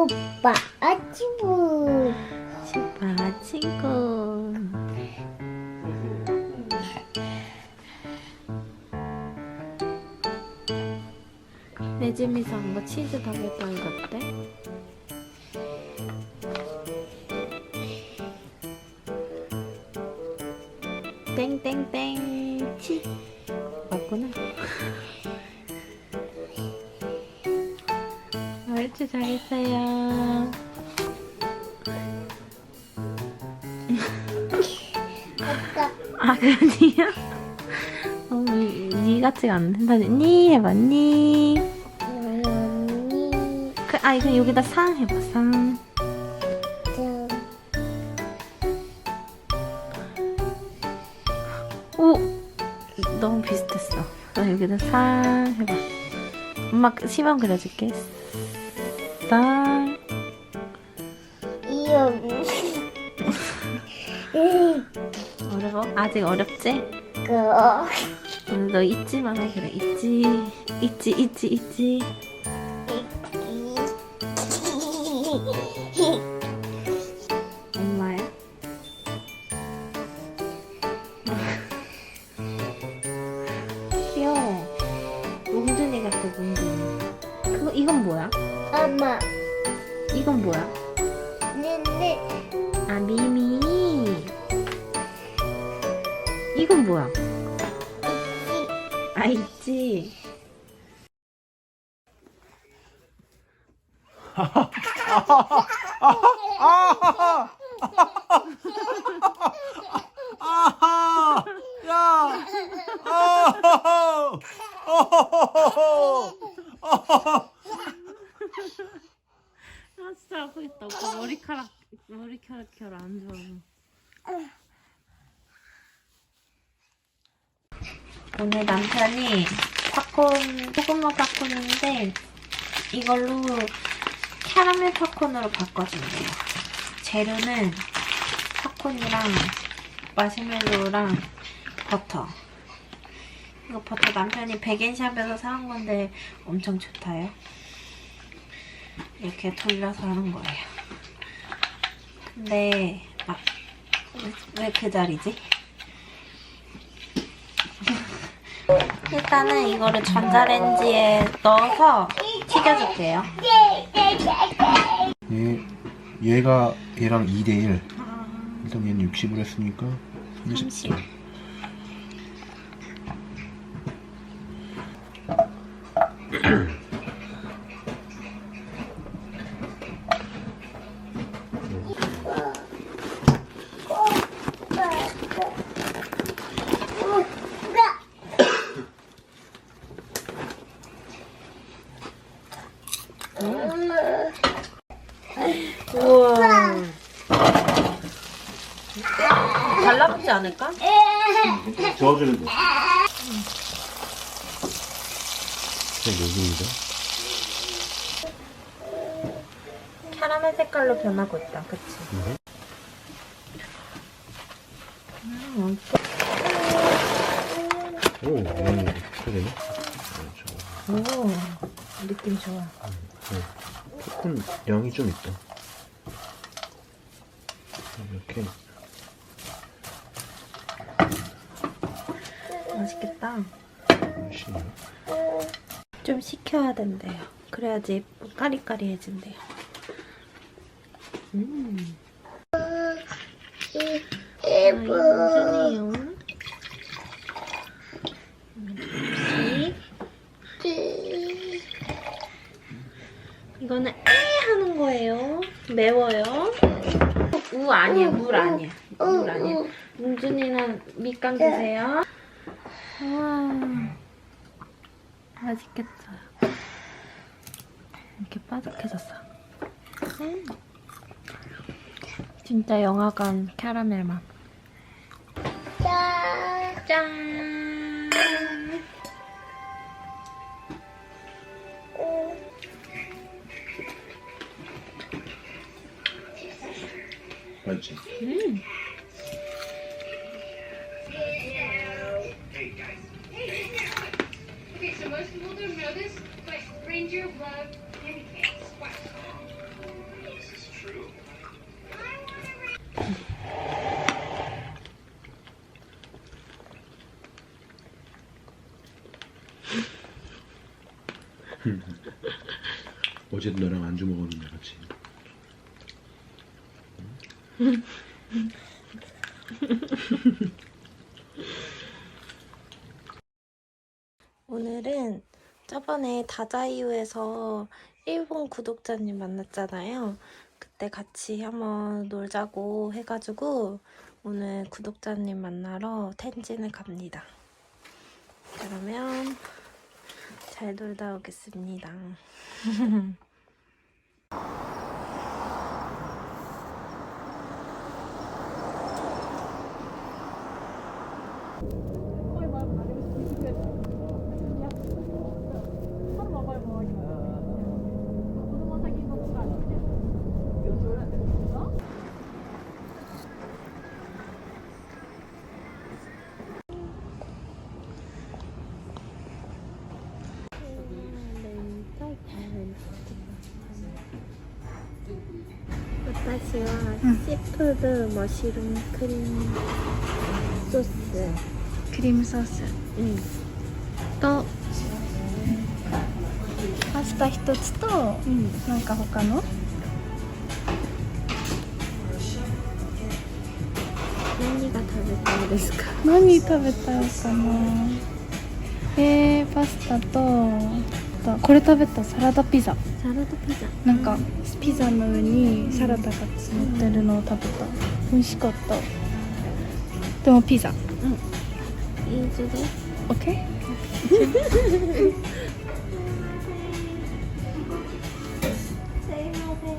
오빠 아치부 슈퍼 친구. 내 집에서 한 거 치즈 다발빵 같대? 땡땡땡 치 옳지 잘했어요. 아 그러니야? 어, 니, 니 같지가 않는다. 니 해봐 니. 그, 아 이거 여기다 상 해봐 상. 좀오 너무 비슷했어. 나 여기다 상 해봐. 엄마 그 시범 그려줄게. 상. 이용 어려워? 아직 어렵지? 그 응, 너 잊지만 해 그래 잊지 잊지 잊지 잊지. 네네 아 미미. 이건 뭐야? 아 있지. 아하! 야! 아하하! 어허허허! 어허허! 아 진짜 아프겠다. 오빠 머리카락 머리카락 결 안 좋아. 오늘 남편이 팝콘 소금맛 팝콘인데 이걸로 캐러멜 팝콘으로 바꿔준대요. 재료는 팝콘이랑 마시멜로우랑 버터. 이거 버터 남편이 백엔샵에서 사온 건데 엄청 좋다요. 이렇게 돌려서 하는 거예요. 근데 아, 왜그 자리지? 일단은 이거를 전자레인지에 넣어서 튀겨줄게요. 얘, 얘가 얘랑 2대1 일단 얘는 60을 했으니까 30. 30. 우와. 달라붙지 않을까? 저어주는 거. 여기입니다 캐러멜 색깔로 변하고 있다, 그치? 음, 오, 음, 그러네. 오, 느낌 좋아. 조금 양이 좀 있다. 이렇게 맛있겠다. 좀 식혀야 된대요. 그래야지 까리까리해진대요. 음. 아, 이거 무슨이에요? 이거는 에 하는 거예요. 매워요. 우 아니야, 물 아니야. 물 아니야. 뭉준이는 밑강 드세요. 와, 맛있겠어요. 이렇게 바삭해졌어. 음. 진짜 영화관 캐러멜 맛. 짠! 맞지? 음. 어제도 너랑 안주 먹었는데 같이. 오늘은 저번에 다자이유에서 일본 구독자님 만났잖아요. 그때 같이 한번 놀자고 해가지고 오늘 구독자님 만나러 텐진을 갑니다. 그러면 잘 놀다 오겠습니다. 私はシーフードマッシュルームクリームソースクリームソース。うん。とパスタ一つと、なんか他の？何が食べたいですか？何食べたいかな？えー、パスタとあとこれ食べたサラダピザ。サラダピザ。なんかピザの上にサラダが詰まってるのを食べた。美味しかった。でもピザ。いいです OK? すいませんすいませ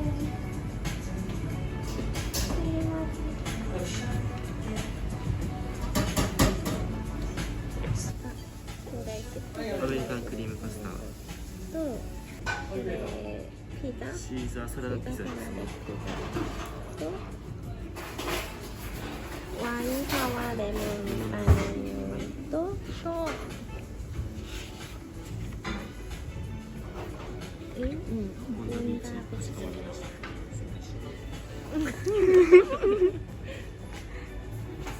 んアメリカンクリームパス 또 그래, 피자 시자 사라다 피자 또 와인 사와 레몬 빵 또 또. 응? 응. 뭔가 부치기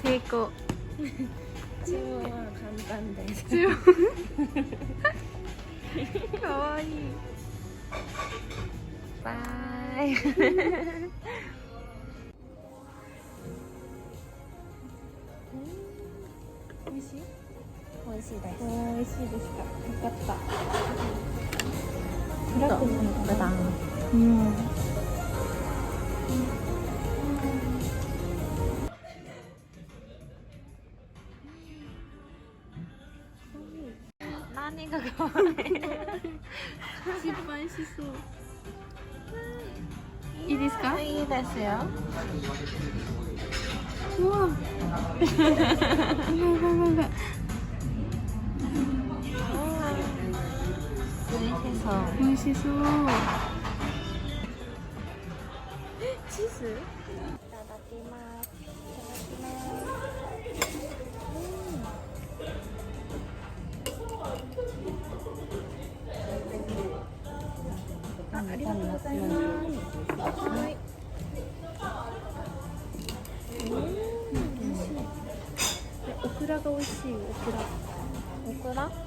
성공. 주문은 간단데. 주문. かわいい。バイ。美味しい？美味しいです。美味しいです。かよかった。と。ブダンうんですかいいですようわやばいやばいやばい美味しそう美味しそうチーズ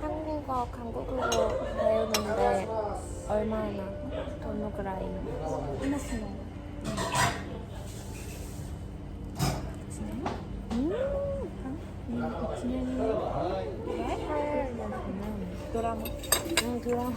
한국어 한국어 배우는데 얼마나 돈을 그라이나? 하나씩 먹어. 드라마. 응, 드라마.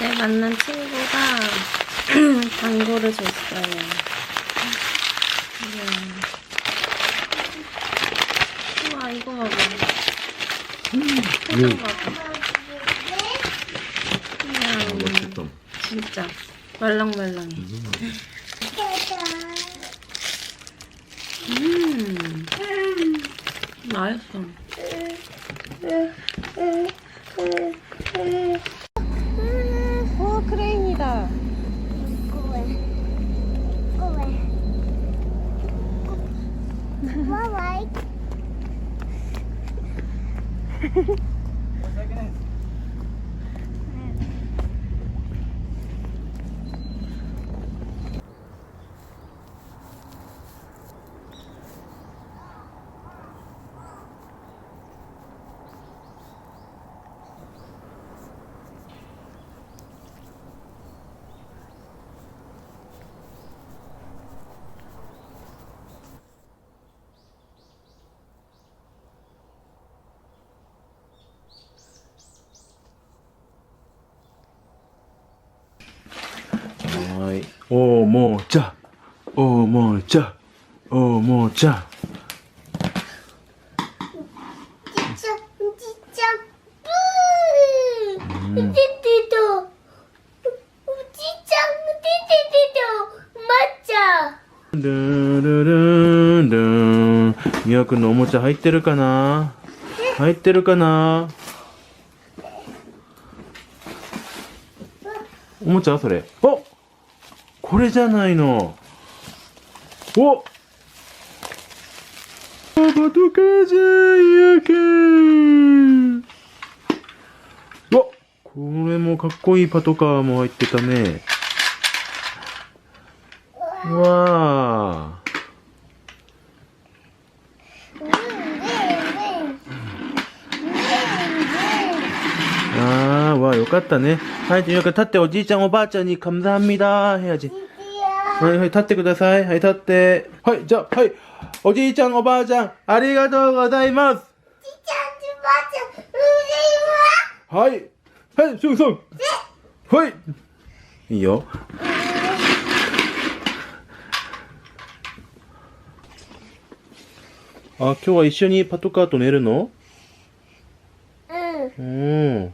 어제 만난 친구가 광고를 줬어요. 네. 우와, 이거 봐봐. 음. 표정 봐봐. 아, 맛있다. 진짜. 말랑말랑해. 음, 맛있어. おもちゃ。おもゃ。おもちゃ。ちゃちちゃー、ん、ちちゃちゃルルルルンみくんのおもちゃ入ってるかな？入ってるかな？おもちゃ？それ。おこれじゃないの。おパトカーじゃんやけん。おこれもかっこいいパトカーも入ってたね。わあ。ああ、わあ、よかったね。はい、というか、立っておじいちゃんおばあちゃんに감사합니다 해야지. はい、はい、立ってください。はい、立って。はい、じゃあ、はい。おじいちゃんおばあちゃん、ありがとうございます。はい。はい、すぐすぐ。はい。いいよ。あ、今日は一緒にパトカーと寝るの 응. うん。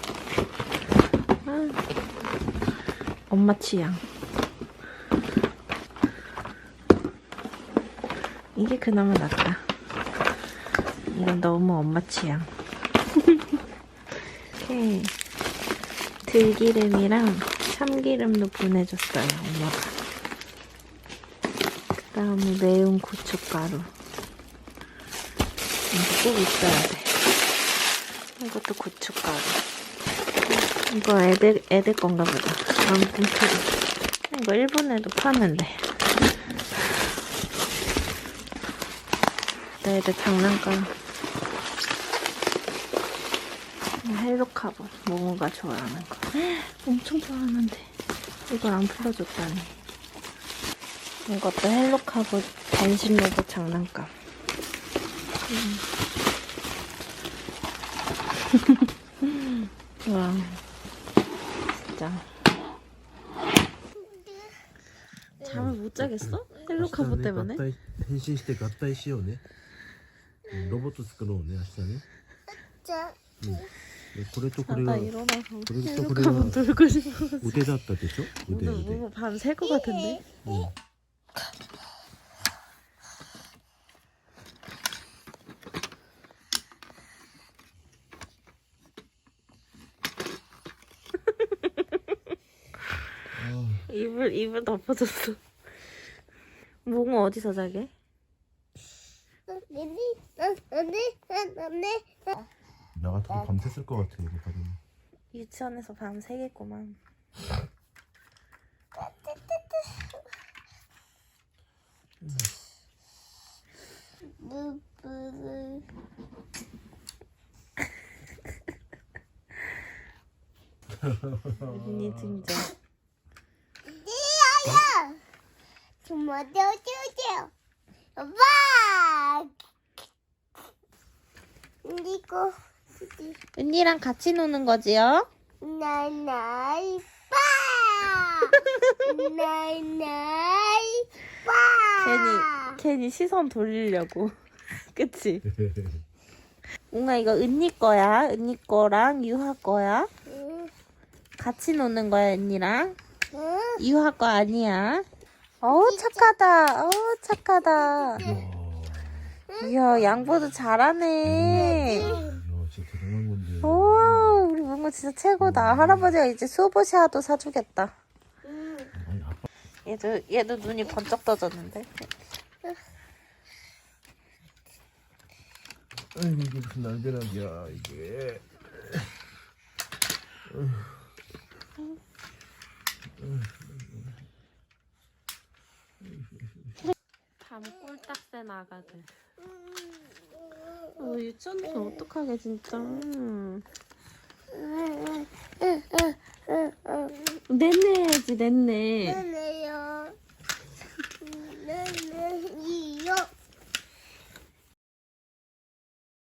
엄마 취향. 이게 그나마 낫다. 이건 너무 엄마 취향. 이렇게 들기름이랑 참기름도 보내줬어요, 엄마가. 그 다음에 매운 고춧가루. 이거 꼭 있어야 돼. 이것도 고춧가루. 이거 애들, 애들 건가 보다. 아무튼 그래. 이거 일본에도 파는데. 나 애들 장난감. 헬로카본. 모모가 좋아하는 거. 엄청 좋아하는데. 이걸 안 풀어줬다니. 이것도 헬로카보 단심 로봇 장난감. 음. 와, 진짜. 잠을 못 자겠어? 헬로카보 때문에? 変身して合体しようね。ロボット作ろうね、明日ね。 자, これとこれが 자다 일어나서 그래서그래가 헬로카보 돌고 싶어. 腕だったでしょ腕 오늘 腕。 모모 밤샐 것 같은데? 입을 입을 덮어줬어. 몽우 어디서 자게? 언니, 언니, 언니, 나 같아도 밤새을 것 같아, 이거 받으면. 유치원에서 밤 새겠구만. 부부. 유진이 등장. 니야야! 좀 어디어주세요. 오빠! 이거 은니랑 같이 노는 거지요? 나나이 빠 나나이 빠 괜히 괜히 시선 돌리려고. 그치? 웅아 이거 은니 거야. 은니 거랑 유하 거야. 응, 같이 노는 거야 은니랑. 응. 유하 거 아니야. 어우 착하다. 어우 착하다. 이야 양보도 잘하네. 야 진짜 대단한 건데. 오 우리 뭉구 진짜 최고다. 할아버지가 이제 수보샤도 사주겠다. 아니 아빠. 얘도 얘도 눈이 번쩍 떠졌는데. 아니 이게 무슨 날벼락이야 이게. 딱새 나가들. 어, 유치원은 어떡하게 진짜. 냈네 해야지 냈네.